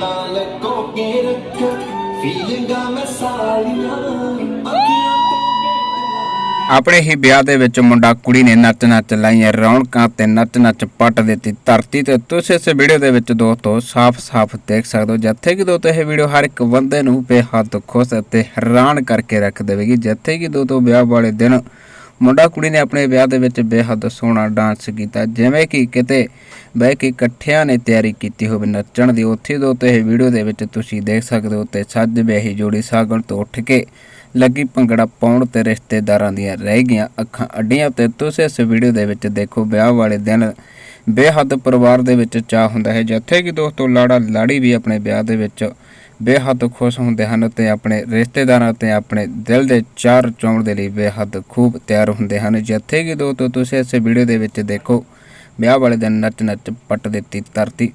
ਤਾਲ ਕੋ ਰੱਖ, ਫੀਲਿੰਗਾਂ ਮੈਂ ਸਾਲੀਆਂ ਆਪਣੇ ਹੀ ਵਿਆਹ ਦੇ ਵਿੱਚ ਮੁੰਡਾ ਕੁੜੀ ਨੇ ਨੱਚ ਨੱਚ ਲਾਈਆਂ ਰੌਣਕਾਂ ਤੇ ਨੱਚ ਨੱਚ ਪੱਟ ਦਿੱਤੀ ਧਰਤੀ ਤੇ। ਤੁਸੀਂ ਇਸ ਵੀਡੀਓ ਦੇ ਵਿੱਚ ਦੋਸਤੋ ਸਾਫ਼-ਸਾਫ਼ ਦੇਖ ਸਕਦੇ ਹੋ, ਜਿੱਥੇ ਕਿ ਦੋਸਤੋ ਇਹ ਵੀਡੀਓ ਹਰ ਇੱਕ ਬੰਦੇ ਨੂੰ ਬੇਹੱਦ ਖੁਸ਼ ਅਤੇ ਹੈਰਾਨ ਕਰਕੇ ਰੱਖ ਦੇਵੇਗੀ। ਜਿੱਥੇ ਕਿ ਦੋਸਤੋ ਵਿਆਹ ਵਾਲੇ ਦਿਨ ਮੁੰਡਾ ਕੁੜੀ ਨੇ ਆਪਣੇ ਵਿਆਹ ਦੇ ਵਿੱਚ ਬੇਹੱਦ ਸੋਹਣਾ ਡਾਂਸ ਕੀਤਾ, ਜਿਵੇਂ ਕਿ ਕਿਤੇ ਬਹਿ ਕੇ ਇਕੱਠਿਆਂ ਨੇ ਤਿਆਰੀ ਕੀਤੀ ਹੋਵੇ ਨੱਚਣ ਦੀ। ਉੱਥੇ ਦੋਸਤੋ ਇਹ ਵੀਡੀਓ ਦੇ ਵਿੱਚ ਤੁਸੀਂ ਦੇਖ ਸਕਦੇ ਹੋ ਤੇ ਸੱਜ ਵਿਆਹੀ ਜੋੜੀ ਸਾਗਣ ਤੋਂ ਉੱਠ ਕੇ ਲੱਗੀ ਭੰਗੜਾ ਪਾਉਣ ਤੇ ਰਿਸ਼ਤੇਦਾਰਾਂ ਦੀਆਂ ਰਹਿ ਗਈਆਂ ਅੱਖਾਂ ਅੱਡੀਆਂ ਤੇ ਤੁਸੀਂ ਇਸ ਵੀਡੀਓ ਦੇ ਵਿੱਚ ਦੇਖੋ, ਵਿਆਹ ਵਾਲੇ ਦਿਨ ਬੇਹੱਦ ਪਰਿਵਾਰ ਦੇ ਵਿੱਚ ਚਾਹ ਹੁੰਦਾ ਹੈ। ਜਿੱਥੇ ਕਿ ਦੋਸਤੋ ਲਾੜਾ ਲਾੜੀ ਵੀ ਆਪਣੇ ਵਿਆਹ ਦੇ ਵਿੱਚ ਬੇਹੱਦ ਖੁਸ਼ ਹੁੰਦੇ ਹਨ ਤੇ ਆਪਣੇ ਰਿਸ਼ਤੇਦਾਰਾਂ ਤੇ ਆਪਣੇ ਦਿਲ ਦੇ ਚਾਰ ਚੌਣ ਦੇ ਲਈ ਬੇਹੱਦ ਖੂਬ ਤਿਆਰ ਹੁੰਦੇ ਹਨ। ਜਿੱਥੇ ਕਿ ਦੋਸਤੋ ਤੁਸੀਂ ਇਸ ਵੀਡੀਓ ਦੇ ਵਿੱਚ ਦੇਖੋ, ਵਿਆਹ ਵਾਲੇ ਦਿਨ ਨੱਚ ਨੱਚ ਪੱਟ ਦਿੱਤੀ, ਧਰਤੀ।